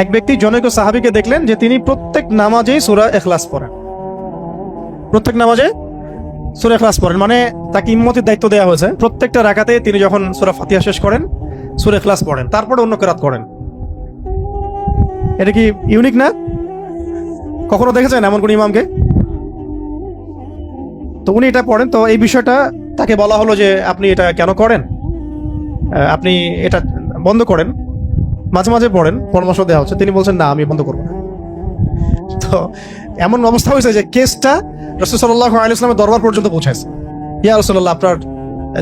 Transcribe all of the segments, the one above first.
এক ব্যক্তি জনৈক সাহাবীকে দেখলেন যে তিনি প্রত্যেক নামাজেই সূরা এখলাস পড়েন। প্রত্যেক নামাজে সূরা এখলাস পড়েন মানে তাকে ইম্মতির দায়িত্ব দেওয়া হয়েছে। প্রত্যেকটা রাকাতে তিনি যখন সূরা ফাতিয়া শেষ করেন, সূরা ইখলাস পড়েন, তারপরে অন্য কেরাত করেন। এটা কি ইউনিক না? কখনো দেখেছেন এমন কোন ইমামকে? তো উনি এটা পড়েন, তো এই বিষয়টা তাকে বলা হলো যে আপনি এটা কেন করেন? আপনি এটা বন্ধ করেন। মাঝে মাঝে পড়েন, পরামর্শ দেওয়া হচ্ছে, তিনি বলছেন, না, আমি বন্ধ করব না। তো এমন অবস্থা হয়েছে যে কেসটা রসুল সাল্লাহ আলাইসলামের দরবার পর্যন্ত পৌঁছেছে ইয়া রসুল্লাহ আপনার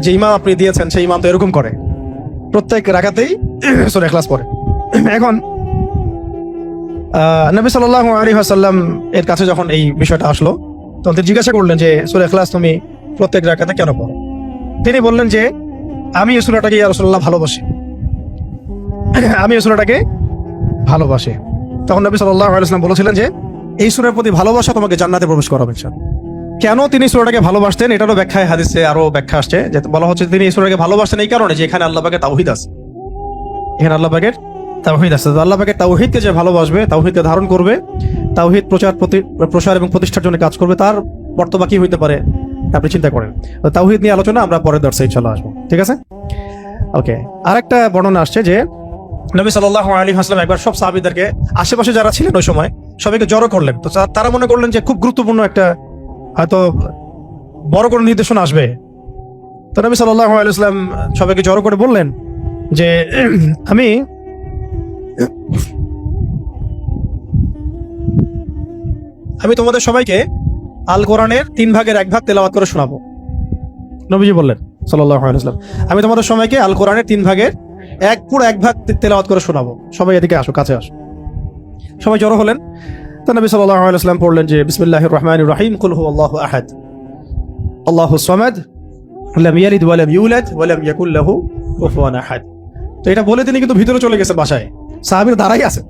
যে ইমাম আপনি দিয়েছেন, সেই ইমাম তো এরকম করে। প্রত্যেক রাখাতেই সোরে ক্লাস পড়ে। এখন নবী সাল্লাহ আলী আসাল্লাম এর কাছে যখন এই বিষয়টা আসলো, তখন তিনি জিজ্ঞাসা করলেন যে, সুরে ক্লাস তুমি প্রত্যেক রাখাতে কেন পড়ো? তিনি বললেন যে, আমি এই সুরাটাকে ইয়া রসুল্লাহ ভালোবাসি। আমি এই সুরাটাকে ভালোবাসি। তখন নবী সাল্লাহ আলাইসলাম বলেছিলেন যে, এই সুরের প্রতি ভালোবাসা তোমাকে জান্নাতে প্রবেশ করাবে। কেন তিনি সুরাটাকে ভালোবাসতেন? এটারও ব্যাখ্যায়, হাদিসে আরও ব্যাখ্যা আসছে যে বলা হচ্ছে তিনি এই সুরাটাকে ভালোবাসতেন এই কারণে যে এখানে আল্লাহ পাকের তাওহিদ আছে। এখানে আল্লাহ পাকের তাওহিদ আছে। তো আল্লাহ পাকের তাওহিদকে যে ভালোবাসবে, তাওহিদকে ধারণ করবে, তাওহিদ প্রচার প্রতি- প্রসার এবং প্রতিষ্ঠার জন্য কাজ করবে, তার বর্তমান কি হইতে পারে, আপনি চিন্তা করেন। তো তাওহিদ নিয়ে আলোচনা আমরা পরের দর্শে ইনশাল্লাহ আসব। ঠিক আছে? ওকে, আরেকটা বর্ণনা আসছে যে নবী সাল্লাহ আলী হাসলাম একবার সব সাহাবিদেরকে, আশেপাশে যারা ছিলেন ওই সময়, সবাইকে জড়ো করলেন। তো তারা মনে করলেন যে খুব গুরুত্বপূর্ণ একটা, হয়তো বড় কোনো নির্দেশনা আসবে। তো নবী সাল্লাহ আলাইসলাম সবাইকে জড়ো করে বললেন যে, আমি আমি তোমাদের সবাইকে আল কোরআনের তিন ভাগের এক ভাগ তেলাওয়াত করে শোনাবো। নবীজি বললেন সাল্লাহ আলাইসলাম আমি তোমাদের সবাইকে আল কোরআনের তিন ভাগের এক পুরো এক ভাগ তেলাওয়াত করে শোনাবো। সবাই এদিকে আসো, কাছে আসো। সবাই জড়ো হলেন। তো সাল্লাহ আলাইসলাম পড়লেন যে বিসমিল্লাহ রহমান রাহিম, কুল হু আল্লাহ আহাদ। আল্লাহ সামাদ, লাম ইয়ালিদ ওয়া লাম ইউলাদ ওয়া লাম ইয়াকুল লাহু কুফুয়ান আহাদ। তো এটা বলে তিনি কিন্তু ভিতরে চলে গেছে বাসায়। সাহাবীর দাঁড়াই আছে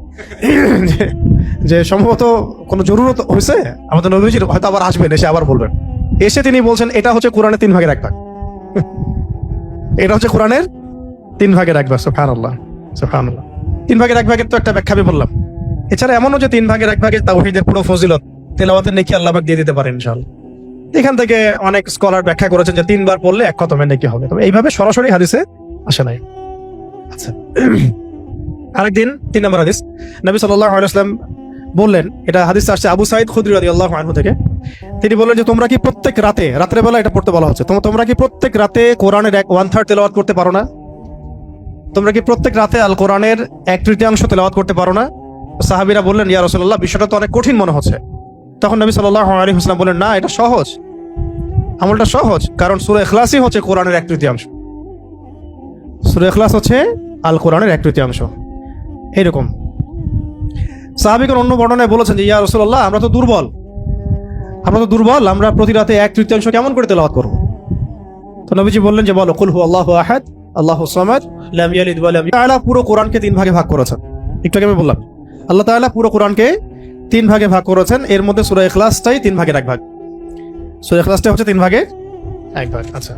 যে সম্ভবত কোনো জরুরত হয়েছে? আমাদের নবীজির হয়তো আবার আসবেন, এসে আবার বলবেন। এসে তিনি বলছেন, এটা হচ্ছে কোরআনের তিন ভাগের এক ভাগ। এটা হচ্ছে কোরআনের তিন ভাগ সুফহান আল্লাহ সুফহান আল্লাহ তিন ভাগের এক ভাগের তো একটা ব্যাখ্যা আমি বললাম। এছাড়া এমনও যে তিন ভাগের এক ভাগের তাওহীদের পুরো ফজিলত, তেলাওয়াতের নেকি আল্লাহ দিয়ে দিতে পারেন ইনশাআল্লাহ। এখান থেকে অনেক স্কলার ব্যাখ্যা করেছেন যে তিনবার পড়লে এক খতমের নেকি হবে। তবে এইভাবে সরাসরি হাদিসে আসে নাই। আচ্ছা। আরেকদিন, তিন নম্বর হাদিস। নবী ওয়াসাল্লাম বললেন, এটা হাদিস আসছে আবু সাইদ খুদরি আল্লাহ আনহু থেকে। তিনি বললেন যে, তোমরা কি প্রত্যেক রাতে, রাত্রেবেলা এটা পড়তে বলা হচ্ছে, তোমরা কি প্রত্যেক রাতে কোরআনের এক ওয়ান থার্ড তেলাওয়াত করতে পারো না? তোমরা কি প্রত্যেক রাতে আল কোরআনের এক তৃতীয়াংশ তেলাওয়াত করতে পারো না? সাহাবীরা বললেন, ইয়া রাসূলুল্লাহ, বিষয়টা তো অনেক কঠিন মনে হচ্ছে। তখন নবী সাল্লাল্লাহু আলাইহি ওয়াসাল্লাম বললেন, না, এটা সহজ। আমলটা সহজ, কারণ সূরা এখলাসই হচ্ছে কোরআনের এক তৃতীয়াংশ। সূরা এখলাস হচ্ছে আল কোরআনের এক তৃতীয়াংশ। এরকম। সাহাবিকের অন্য বর্ণনায় বলেছেন যে, ইয়া রসুল্লাহ আমরা তো দুর্বল। আমরা তো দুর্বল, আমরা প্রতি রাতে এক তৃতীয়াংশ কেমন করে তেলাওয়াত করব? তো নবীজি বললেন যে, বলো, কুল হু আল্লাহ আহাদ। আল্লাহ সামাদ লাম ইয়ালিদ ওয়া লাম তাআলা পুরো কোরআনকে তিন ভাগে ভাগ করেছেন। একটু আগে আমি বললাম, আল্লাহ তাআলা পুরো কোরআনকে তিন ভাগে ভাগ করেছেন। এর মধ্যে সূরা ইখলাসটাই তিন ভাগের এক ভাগ। সূরা ইখলাসটা হচ্ছে তিন ভাগের এক ভাগ। আচ্ছা।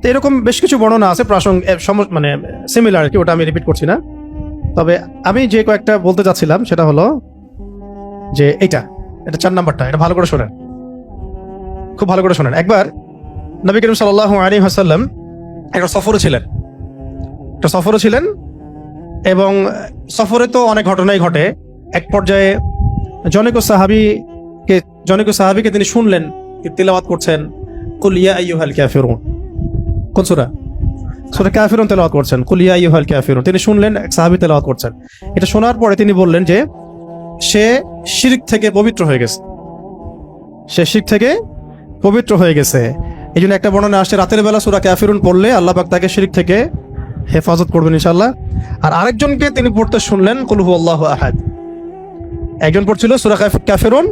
তো এরকম বেশ কিছু বর্ণনা আছে, প্রাসঙ্গ মানে সিমিলার কি, ওটা আমি রিপিট করছি না। তবে আমি যে কয়েকটা বলতে চাচ্ছিলাম সেটা হলো যে এইটা, এটা চার নাম্বারটা, এটা ভালো করে শোনেন। খুব ভালো করে শোনেন। একবার নবী করিম সাল্লাহ আলী হাসাল্লাম একটা সফরও ছিলেন। একটা সফরও ছিলেন এবং সফরে তো অনেক ঘটনাই ঘটে। এক পর্যায়ে জনৈক সাহাবিকে জনৈক সাহাবিকে তিনি শুনলেন তিলাওয়াত করছেন, কুল ইয়া আইয়ুহাল কাফিরুন। কোন সূরা? সূরা কাফিরুন তেলাওয়াত করছেন, কুল ইয়া আইয়ুহাল কাফিরুন। তিনি শুনলেন, এক সাহাবি তেলাওয়াত করছেন। এটা শোনার পরে তিনি বললেন যে, সে শিরক থেকে পবিত্র হয়ে গেছে। সে শিরক থেকে পবিত্র হয়ে গেছে। এই জন্য একটা বর্ণনা আসছে, রাতের বেলা সুরা ক্যাফিরুন পড়লে আল্লাহ পাক তাকে শিরক থেকে হেফাজত করবেন ইনশাআল্লাহ। আর আরেকজনকে তিনি পড়তে শুনলেন, কুল হু আল্লাহ আহাদ। একজন পড়ছিল সুরা কাফিরুন,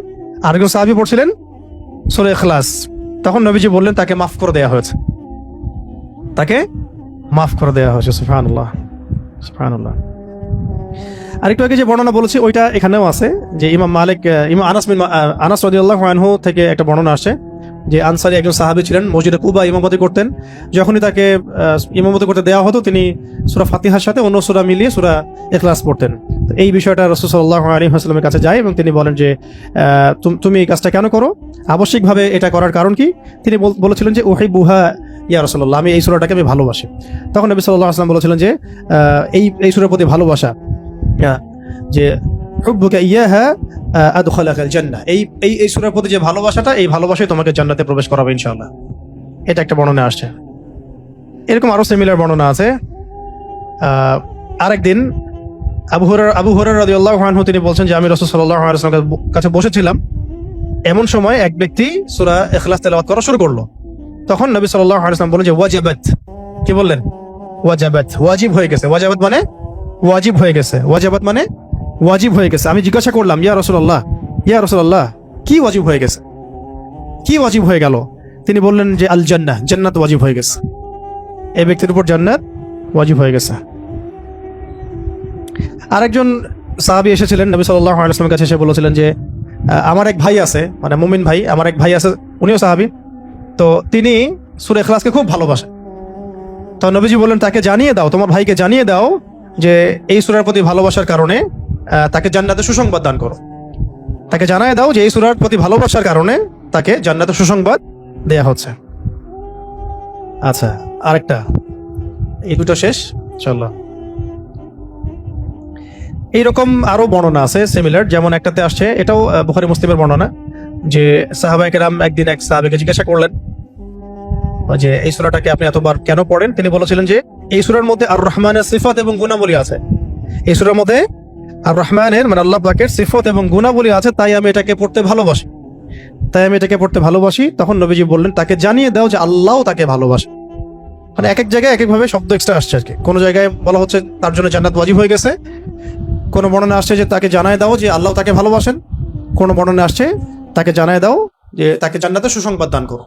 আরেকজন সাহাবী পড়ছিলেন সূরা ইখলাস। তখন নবীজি বললেন, তাকে মাফ করে দেয়া হয়েছে। তাকে মাফ করে দেওয়া হয়েছে সুফানুল্লাহ সুফানুল্লাহ আরেকটু আগে যে বর্ণনা বলেছি, ওইটা এখানেও আছে, যে ইমাম মালিক ইমাম আনাস আনাস রাদিয়াল্লাহু আনহু থেকে একটা বর্ণনা আসছে যে আনসারি একজন সাহাবী ছিলেন, মসজিদে কুবা ইমামতি করতেন। যখনই তাকে ইমামতি করতে দেওয়া হতো, তিনি সুরা ফাতিহার সাথে অন্য সুরা মিলিয়ে সুরা এখলাস পড়তেন। এই বিষয়টা রসুল সাল্লাহ আলী হাসলামের কাছে যায় এবং তিনি বলেন যে তুম- এই কাজটা কেন করো? আবশ্যিকভাবে এটা করার কারণ কি? তিনি বল- বলেছিলেন যে ওহাই বুহা ইয়া রসল্লাহ আমি এই সুরাটাকে আমি ভালোবাসি। তখন নবী সাল্লাহ আসলাম বলেছিলেন যে এই এই সুরের প্রতি ভালোবাসা যে হুব্বুকা ইয়াহা আদখালাকাল জান্নাহ। এই এই এই সূরার প্রতি যে ভালোবাসাটা, এই ভালোবাসাই তোমাকে জান্নাতে প্রবেশ করাবে, ইনশাআল্লাহ। এটা একটা বর্ণনা আসছে। এরকম আরও সিমিলার বর্ণনা আছে। আরেকদিন আবু হুরার আবু হুরার রাদিয়াল্লাহু আনহু, তিনি বলছেন যে, আমি রাসূল আলাইহি কাছে বসেছিলাম। এমন সময় এক ব্যক্তি সূরা এখলাস তেলাওয়াত করা শুরু করল। তখন নবী সাল্লাল্লাহু আলাইহি ওয়াসাল্লাম বললেন যে, ওয়াজিবাত। কি বললেন? ওয়াজাবাত। ওয়াজিব হয়ে গেছে। ওয়াজাবাত মানে? ওয়াজিব হয়ে গেছে। ওয়াজাবাত মানে? ওয়াজিব হয়ে গেছে। আমি জিজ্ঞাসা করলাম, ইয়া রসুল্লাহ ইয়া রসুল্লাহ কি ওয়াজিব হয়ে গেছে? কি ওয়াজিব হয়ে গেল? তিনি বললেন যে আল জান্নাহ জান্নাত ওয়াজিব হয়ে গেছে। এই ব্যক্তির উপর জান্নাত ওয়াজিব হয়ে গেছে। আরেকজন সাহাবি এসেছিলেন, নবী আলাইসলামের কাছে এসে বলেছিলেন যে আমার এক ভাই আছে মানে মুমিন ভাই, আমার এক ভাই আছে, উনিও সাহাবি। তো তিনি সুরে এখলাসকে খুব ভালোবাসেন। তো নবীজি বললেন, তাকে জানিয়ে দাও, তোমার ভাইকে জানিয়ে দাও যে, এই সুরার প্রতি ভালোবাসার কারণে তাকে জান্নাতে সুসংবাদ দান করো। তাকে জানায় দাও যে এই সুরার প্রতি ভালোবাসার কারণে তাকে জান্নাতে সুসংবাদ দেয়া হচ্ছে। আচ্ছা আরেকটা। এই দুটো শেষ চলো এইরকম আরও বর্ণনা আছে সিমিলার যেমন একটাতে আসছে, এটাও বুখারী মুসলিমের বর্ণনা, যে সাহাবাহিকেরাম একদিন এক সাহাবিকে জিজ্ঞাসা করলেন, যে এই সুরাটাকে আপনি এতবার কেন পড়েন? তিনি বলেছিলেন যে এই সুরার মধ্যে আর রহমানের সিফত এবং গুণাবলী আছে। এই সুরার মধ্যে আর রহমানের মানে আল্লাহ পাকের সিফত এবং গুণাবলী আছে, তাই আমি এটাকে পড়তে ভালোবাসি। তাই আমি এটাকে পড়তে ভালোবাসি। তখন নবীজি বললেন, তাকে জানিয়ে দাও যে আল্লাহ তাকে ভালোবাসে। মানে এক এক জায়গায় এক একভাবে শব্দ এক্সট্রা আসছে আর কি কোনো জায়গায় বলা হচ্ছে তার জন্য জান্নাত ওয়াজিব হয়ে গেছে। কোনো বর্ণনা আসছে যে তাকে জানায় দাও যে আল্লাহ তাকে ভালোবাসেন। কোনো বর্ণনা আসছে, তাকে জানায় দাও যে তাকে জান্নাতে সুসংবাদ দান করো।